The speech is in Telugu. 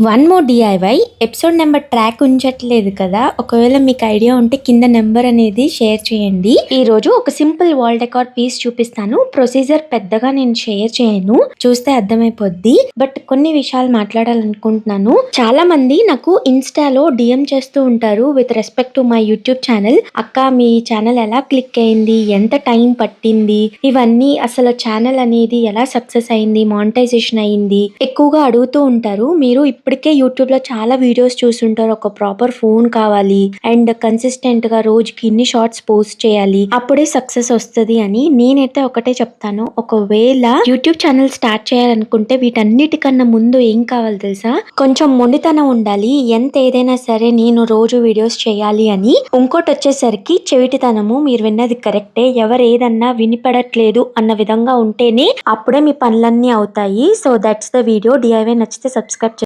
One more DIY episode number track ఉంచట్లేదు కదా. ఒకవేళ మీకు ఐడియా ఉంటే కింద నెంబర్ అనేది షేర్ చేయండి. ఈ రోజు ఒక సింపుల్ వాల్ డెకార్ పీస్ చూపిస్తాను. ప్రొసీజర్ పెద్దగా నేను షేర్ చేయను. చూస్తే అర్థమైపోద్ది. బట్ కొన్ని విషయాలు మాట్లాడాలనుకుంటున్నాను. చాలా మంది నాకు ఇన్స్టాలో డిఎం చేస్తూ ఉంటారు with respect to my YouTube channel అక్క మీ ఛానల్ ఎలా క్లిక్ అయింది? ఎంత టైం పట్టింది? ఇవన్నీ అసలు ఛానల్ అనేది ఎలా సక్సెస్ అయింది? మానిటైజేషన్ అయింది? ఎక్కువగా అడుగుతూ ఉంటారు. మీరు ఇప్పటికే యూట్యూబ్లో చాలా వీడియోస్ చూసుంటారు ఒక ప్రాపర్ ఫోన్ కావాలి అండ్ కన్సిస్టెంట్గా రోజుకి ఇన్ని షార్ట్స్ పోస్ట్ చేయాలి. అప్పుడే సక్సెస్ వస్తది అని నేనైతే ఒకటే చెప్తాను. ఒకవేళ యూట్యూబ్ ఛానల్ స్టార్ట్ చేయాలనుకుంటే వీటన్నిటికన్నా ముందు ఏం కావాలి తెలుసా? కొంచెం మొండితనం ఉండాలి. ఎంత ఏదైనా సరే నేను రోజు వీడియోస్ చేయాలి అని ఇంకోటి వచ్చేసరికి చెవిటితనము. మీరు విన్నది కరెక్టే ఎవరు ఏదన్నా వినిపడట్లేదు అన్న విధంగా ఉంటేనే అప్పుడే మీ పనులన్నీ అవుతాయి. So that's the video DIY నచ్చితే సబ్స్క్రైబ్